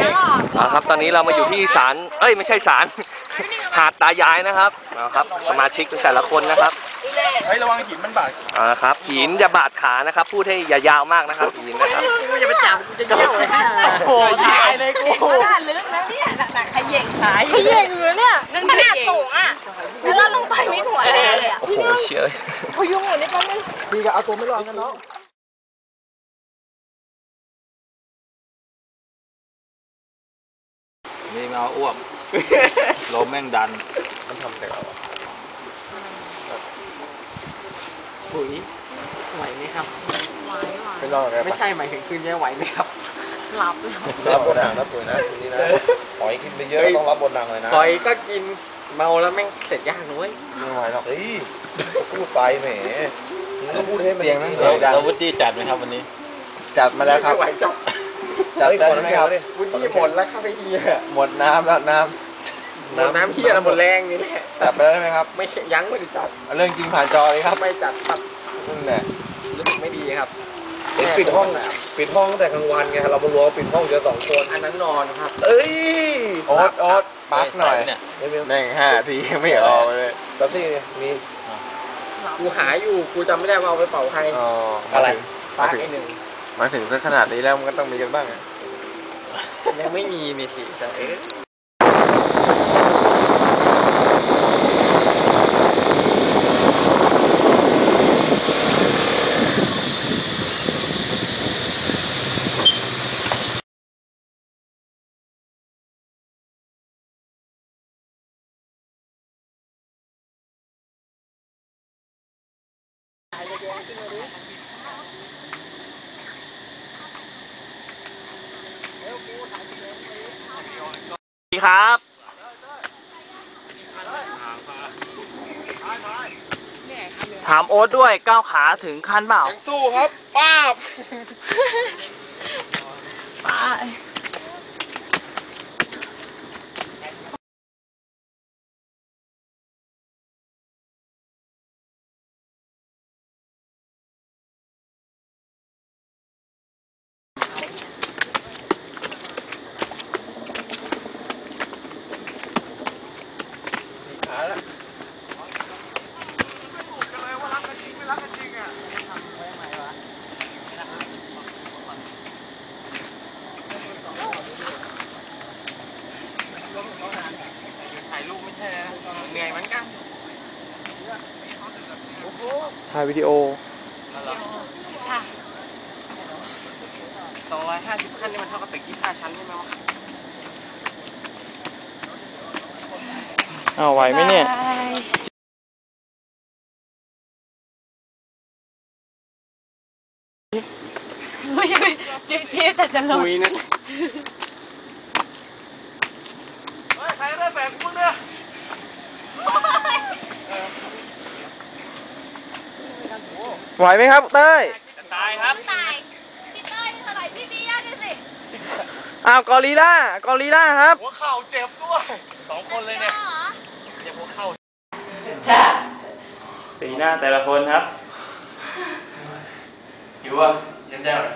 นะหรอกเอาครับ ตอนนี้เรามาอยู่ที่ศาลเอ้ยไม่ใช่ศาล หาดตายายนะครับเอาครับ สมาชิกแต่ละคนนะครับเฮ้ยระวังหินมันบาดเอาละครับหินอย่าบาดขานะครับ พูดให้อย่ายาวมากนะครับหินนะครับ กูอย่าไปจับกูจะเยี่ยวเลยโอ้โหตายเลยกูน่าลึกนะเนี่ยหนักๆขย่งขายขย่งอยู่เนี่ยนั่นขนาดสูงอะแล้วเราลงไปไม่หัวแน่เลยอะโอ้โหเชื่อพยุงอยู่นี่แป๊บนึงพี่ก็เอาตัวไม่รอดกันเนาะ นี่เงาอ้วกลมแม่งดัน มันทำแต่เราปุ๋ยไหวไหมครับไม่รอดเลยไม่ใช่หมายถึงคืนนี้ไหวไหมครับ หลับรับบนหนังนะปุ๋ยนะทีนี้นะหอยกินไปเยอะต้องรับบนหนังเลยนะปล่อยก็กินเมาแล้วแม่งเสร็จยากนุ้ยไม่ไหวหรอกเฮ้ยพูดไปแหมมึงก็พูดให้มันอย่างนี้เราเลยดังเราวุฒิจัดไหมครับวันนี้ จัดมาแล้วครับ ไม่ไหวจับ จัดได้ไหมครับวุ้นที่หมดแล้วครับไอ้เหี้ยหมดน้ำแล้วน้หมดน้ำเหี้ยแล้วหมดแรงนี่แหละำจัดไปแล้วใช่ไหมครับ ไม่ใช่ยั้งไม่ได้จัดเอาเรื่องจริงผ่านจอเลยครับไม่จัดครับนั่นแหละรู้สึกไม่ดีครับเห็นปิดห้องปิดห้องตั้งแต่กลางวันไงเรามารวมปิดห้องเจอสองคนอันนั้นนอนครับ เอ้ยโอ๊ตโอ๊ตปักหน่อยเนี่ยไม่มีแม่งห้าทีไม่ออกเลยแล้วที่มีกูหาอยู่กูจำไม่ได้ว่าเอาไปเป่าใครอ๋ออะไรมาปาถึงไอ้หนึ่ง มาถึงขนาดนี้แล้วมันก็ต้องมีกันบ้างอะยังไม่มีนี่สิแต่เอ๊ะ สวัส ดีครับถามโอ๊ตด้วยก้าวขาถึงขั้นเปล่าสู้ครับ ป้าบ ป้าายรูปไม่ใช่นะเหนื่อยเหมือนกันถ่ายวิดีโอค่ะสองร้อยห้าสิบขั้นนี่มันเท่ากับตึกยี่ห้าชั้นใช่ไหมวะอ้าวไหวไหมเนี่ยไม่ใช่จิ๊บจิ๊บแต่จะลงคุยนั่น ใครได้แบบกูเนี่ย ไหวไหมครับเต้ยตายครับตายพี่เต้ยเท่าไหร่พี่เบียร์ดิสิอ้าวกอริลล่ากอริลล่าครับ หัวเข่าเจ็บด้วยสองคนเลยเนี่ยเหรอเดี๋ยวหัวเข้าสีหน้าแต่ละคนครับหิวอะเย็นแย่เลย